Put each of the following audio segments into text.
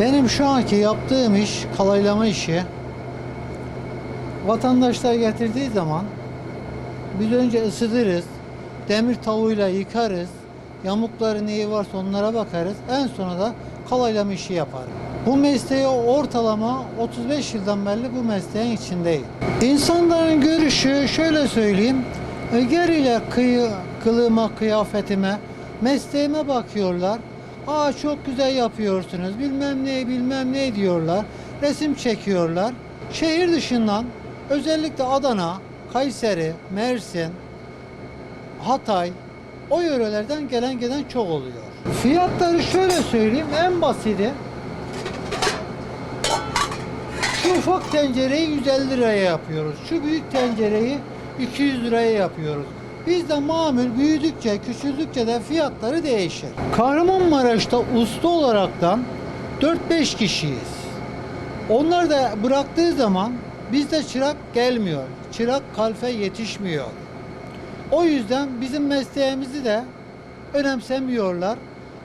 Benim şu anki yaptığım iş kalaylama işi. Vatandaşlar getirdiği zaman biz önce ısıtırız. Demir tavuğuyla yıkarız. Yamukları neyi varsa onlara bakarız. En sonra da kalaylama işi yaparım. Bu mesleği ortalama 35 yıldan beri bu mesleğin içindeyim. İnsanların görüşü şöyle söyleyeyim. E, Geriyle kıyı, kılığıma, kıyafetime, mesleğime bakıyorlar. Aa çok güzel yapıyorsunuz. Bilmem ne bilmem ne diyorlar. Resim çekiyorlar. Şehir dışından özellikle Adana, Kayseri, Mersin, Hatay o yörelerden gelen gelen çok oluyor. Fiyatları şöyle söyleyeyim en basiti şu ufak tencereyi 150 liraya yapıyoruz. Şu büyük tencereyi 200 liraya yapıyoruz. Bizde mamül büyüdükçe, küçüldükçe de fiyatları değişir. Kahramanmaraş'ta usta olaraktan 4-5 kişiyiz. Onlar da bıraktığı zaman bizde çırak gelmiyor. Çırak kalfe yetişmiyor. O yüzden bizim mesleğimizi de önemsemiyorlar.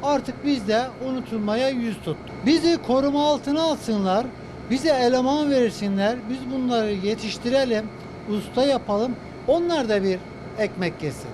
Artık biz de unutulmaya yüz tuttuk. Bizi koruma altına alsınlar, bize eleman versinler, biz bunları yetiştirelim, usta yapalım, onlar da bir ekmek yesin.